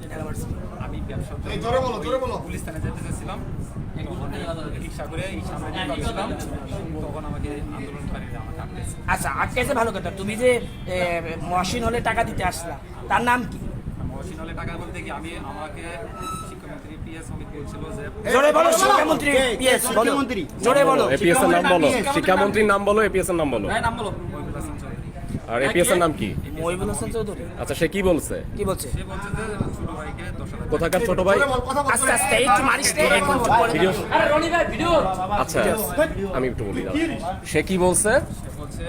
Dhaka varsity আমি ব্যবসার এই জোরে বলো, জোরে বলো। পুলিশ থানায় যেতে চাইছিলাম রিক্সা করে এই সামনে যাচ্ছিলাম তখন আমাকে আন্দোলনকারীরা আমাকে আটকেছে। আচ্ছা আটকেছে ভালো কথা। তুমি যে মহসিন হলে টাকা দিতে আসলা তার নাম কি? মহসিন হলে টাকা বলতে কি আমি আমাকে শিক্ষামন্ত্রী পি অমিত বলছিল যে জোরে বলো শিক্ষামন্ত্রী পিএস বলো। শিক্ষামন্ত্রী। জোরে বলো। এপিএস এর নাম বলো। শিক্ষামন্ত্রীর নাম বলো এপিএস এর নাম বলো। নাম বলো। আর এপিএস এর নাম কি? মহিবুল হাসান চৌধুরী। আচ্ছা সে কি বলছে? কি বলছে? সে বলছে যে ছোট ভাইকে দশ হাজার কোথাকার ছোট ভাই? আস্তে আস্তে একটু মারিস রে, এখন চুপ করে ভিডিও? আরে রনি ভাই ভিডিও। আচ্ছা আমি একটু বলি দাঁড়াও। সে কি বলছে? সে বলছে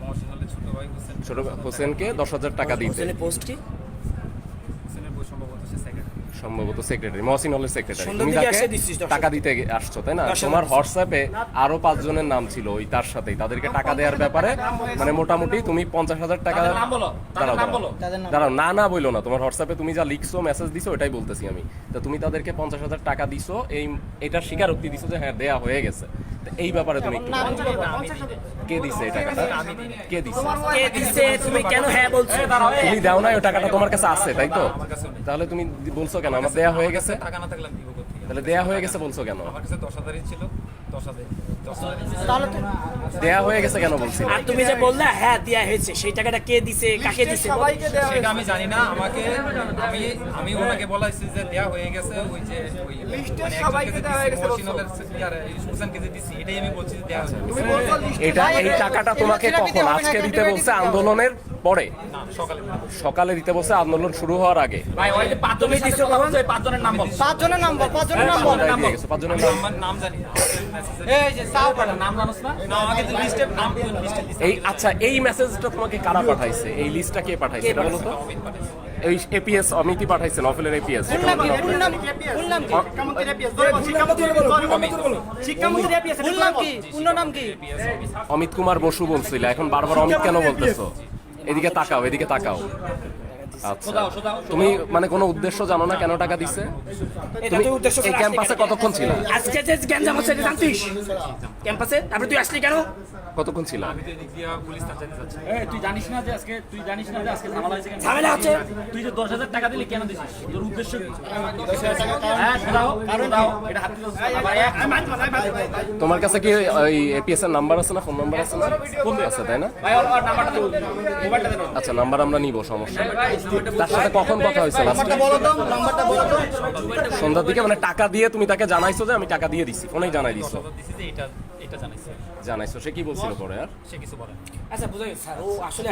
মহসিন ছোট ভাই হোসেন ছোট হোসেনকে দশ হাজার টাকা দিতে। হোসেনের পোস্ট কি হোসেনের বই সম্ভবত সে সেকেন্ড সম্ভবত সেক্রেটারি মহসিন হলের সেক্রেটারি তুমি তাকে টাকা দিতে আসছো তাই না? তোমার হোয়াটসঅ্যাপে আরও পাঁচজনের নাম ছিল ওই তার সাথেই। তাদেরকে টাকা দেওয়ার ব্যাপারে মানে মোটামুটি তুমি পঞ্চাশ হাজার টাকা দাঁড়াও না না বলল না। তোমার হোয়াটসঅ্যাপে তুমি যা লিখছো মেসেজ দিছো এটাই বলতেছি আমি। তা তুমি তাদেরকে পঞ্চাশ হাজার টাকা দিছো এই এটার স্বীকারোক্তি দিছো যে হ্যাঁ দেয়া হয়ে গেছে। এই ব্যাপারে তুমি একটু কে দিছে এই টাকাটা? কে দিছে? কে দিছে? তুমি কেন হ্যাঁ বলছো? তুমি দাও না ওই টাকাটা তোমার কাছে আছে তাই তো? তাহলে তুমি বলছো কেন? আমার দেয়া হয়ে গেছে। টাকা না থাকলে তাহলে দেয়া হয়ে গেছে বলছো কেন? আমার কাছে দশ হাজারই ছিল দশ হাজার দশ হাজার। দেয়া হয়ে গেছে কেন বলছি? আর তুমি যে বললা হ্যাঁ দেয়া হয়েছে সেই টাকাটা কে দিছে কাকে দিছে সেটা আমি জানি না আমাকে আমি আমি ওনাকে বলাইছি যে দেয়া হয়ে গেছে ওই যে ওই মানে সবাইকে দেওয়া হয়ে গেছে মহসিনুলের ইয়ার হোসেনকে যে দিছি এটাই আমি বলছি যে দেয়া হয়ে গেছে এটা এই টাকাটা তোমাকে কখন আজকে দিতে বলছে? আন্দোলনের পরে? সকালে সকালে দিতে বলছে আন্দোলন শুরু হওয়ার আগে। তুমি দিছো কখন পাঁচজনের নাম পাঁচজনের নাম পাঁচজনের নাম বল। কোথায় দিয়ে গেছো? পাঁচজনের নাম। জানি। এই আচ্ছা এই মেসেজটা তোমাকে কারা পাঠাইছে? এই লিস্টটা কে পাঠাইছে এটা বলো তো। এই এপিএস অমিতি। পাঠাইছে নফেলের এপিএস অমিত কুমার বসু বলছিল এখন বারবার অমিত কেন বলতেছো? এদিকে তাকাও এদিকে তাকাও। তুমি মানে কোনো উদ্দেশ্য জানো না কেন টাকা দিছে? তুমি এই ক্যাম্পাসে কতক্ষণ ছিল? আজকে যে গ্যাঞ্জাম হচ্ছে এটা জানতিস? ক্যাম্পাসে? তারপরে তুই আসলি কেন? কতক্ষণ ছিল? আমি তো এদিক পুলিশ থানা যেতে এই তুই জানিস না যে আজকে তুই জানিস না যে আজকে ঝামেলা হয়েছে কেন? ঝামেলা হচ্ছে। তুই যে দশ হাজার টাকা দিলি কেন দিছিস? তোর উদ্দেশ্য কি? হ্যাঁ শোনাও কারণ দাও এটা হাত দিতে আবার এক তোমার কাছে কি ওই এপিএস এর নাম্বার আছে না ফোন নাম্বার আছে না? আছে তাই না ভাই ওর ওর নাম্বারটা মোবাইলটা দে আচ্ছা নাম্বার আমরা নিব সমস্যা নেই। তার সাথে কখন কথা হয়েছে লাস্টে বলো তো নাম্বারটা বলো তো। সন্ধ্যার দিকে মানে টাকা দিয়ে তুমি তাকে জানাইছো যে আমি টাকা দিয়ে দিছি ফোনেই জানাই দিছো? দিছি যে এটা এটা জানাইছে। জানাইছো সে কি বলছিল পরে আর? সে কিছু বলে আচ্ছা বুঝা গেছে। ও আসলে